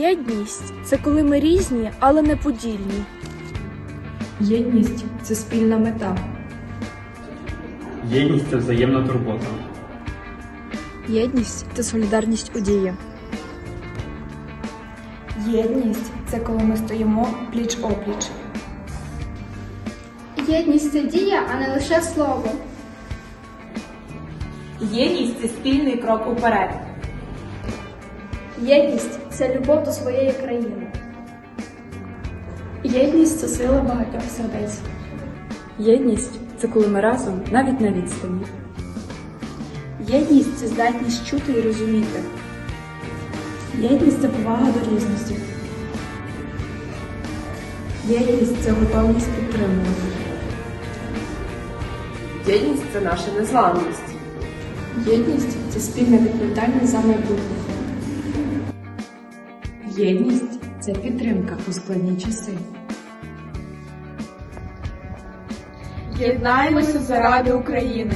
Єдність це коли ми різні, але не подільні. Єдність це спільна мета. Єдність це взаємна турбота. Єдність це солідарність у дії. Єдність це коли ми стоїмо пліч опліч. Єдність це дія, а не лише слово. Єдність це спільний крок уперед. Єдність це любов до своєї країни. Єдність це сила багатьох сердець. Єдність це коли ми разом навіть на відстані. Єдність це здатність чути і розуміти. Єдність це повага до різності. Єдність це готовність підтримувати. Єдність це наша незламність. Єдність це спільна відповідальність за майбутнє. Єдність це підтримка у складні часи. Єднаємося заради України.